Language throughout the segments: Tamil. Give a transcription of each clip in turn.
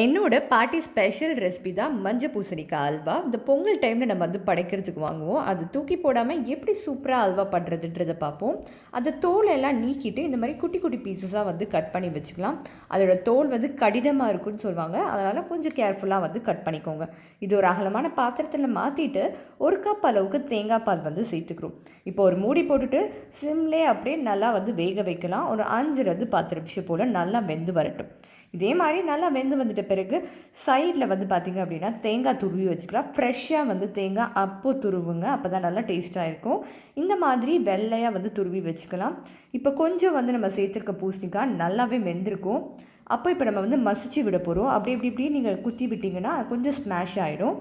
என்னோட பாட்டி ஸ்பெஷல் ரெசிபி தான் மஞ்சள் பூசணிக்காய் அல்வா. இந்த பொங்கல் டைமில் நம்ம வந்து படைக்கிறதுக்கு வாங்குவோம். அது தூக்கி போடாமல் எப்படி சூப்பராக அல்வா பண்ணுறதுன்றதை பார்ப்போம். அந்த தோலை எல்லாம் நீக்கிட்டு இந்த மாதிரி குட்டி குட்டி பீசஸாக வந்து கட் பண்ணி வச்சுக்கலாம். அதோட தோல் வந்து கடினமாக இருக்குன்னு சொல்லுவாங்க. அதனால் கொஞ்சம் கேர்ஃபுல்லாக வந்து கட் பண்ணிக்கோங்க. இது ஒரு அகலமான பாத்திரத்தில் மாற்றிட்டு ஒரு கப் அளவுக்கு தேங்காய் பால் வந்து சேர்த்துக்கிறோம். இப்போ ஒரு மூடி போட்டுட்டு சிம்லே அப்படியே நல்லா வந்து வேக வைக்கலாம். ஒரு அஞ்சுலேருந்து பத்து நிமிஷம் போல் நல்லா வெந்து வரட்டும். இதே மாதிரி நல்லா வெந்து வந்துட்டு பிறகு சைடில் வந்து பார்த்திங்க அப்படின்னா தேங்காய் துருவி வச்சுக்கலாம். ஃப்ரெஷ்ஷாக வந்து தேங்காய் அப்போ துருவுங்க. அப்போ தான் நல்லா டேஸ்ட்டாக இருக்கும். இந்த மாதிரி வெள்ளையாக வந்து துருவி வச்சுக்கலாம். இப்போ கொஞ்சம் வந்து நம்ம சேர்த்துருக்க பூசணிக்காய் நல்லாவே வெந்திருக்கும். அப்போ இப்போ நம்ம வந்து மசிச்சு விட போகிறோம் அப்படி இப்படி இப்படி நீங்கள் குத்தி விட்டிங்கன்னா கொஞ்சம் ஸ்மாஷ் ஆகிடும்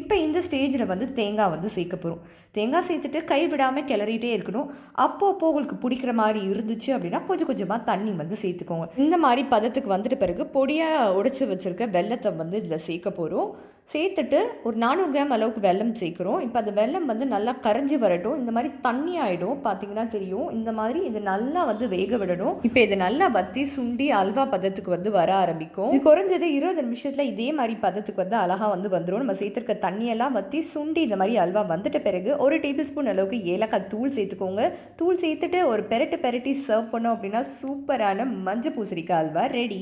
இப்போ இந்த ஸ்டேஜில் வந்து தேங்காய் வந்து சேர்க்க போகிறோம் தேங்காய் சேர்த்துட்டு கை விடாமல் கிளறிட்டே இருக்கணும். அப்போ அப்போ உங்களுக்கு பிடிக்கிற மாதிரி இருந்துச்சு அப்படின்னா கொஞ்சம் கொஞ்சமாக தண்ணி வந்து சேர்த்துக்கோங்க. இந்த மாதிரி பதத்துக்கு வந்துட்ட பிறகு பொடியாக உடைச்சி வச்சுருக்க வெள்ளத்தை வந்து இதில் சேர்க்க போகிறோம் சேர்த்துட்டு ஒரு நானூறு கிராம் அளவுக்கு வெல்லம் சேர்க்குறோம். இப்போ அந்த வெல்லம் வந்து நல்லா கரைஞ்சி வரட்டும். இந்த மாதிரி தண்ணி ஆகிடும் பார்த்தீங்கன்னா தெரியும். இந்த மாதிரி இது நல்லா வந்து வேக விடணும். இப்போ இது நல்லா வத்தி சுண்டி அல்வா பதத்துக்கு வந்து வர ஆரம்பிக்கும். இது குறைஞ்சது இருபது நிமிஷத்தில் இதே மாதிரி பதத்துக்கு வந்து அழகாக வந்து வந்துடும் நம்ம சேர்த்துருக்க தண்ணியெல்லாம் வற்றி சுண்டி இந்த மாதிரி அல்வா வந்துட்ட பிறகு ஒரு டேபிள் ஸ்பூன் அளவுக்கு ஏலக்காய் தூள் சேர்த்துக்கோங்க. தூள் சேர்த்துட்டு ஒரு பெரட்டு பெரட்டி சர்வ் பண்ணோம் அப்படின்னா சூப்பரான மஞ்சள் பூசணிக்காய் அல்வா ரெடி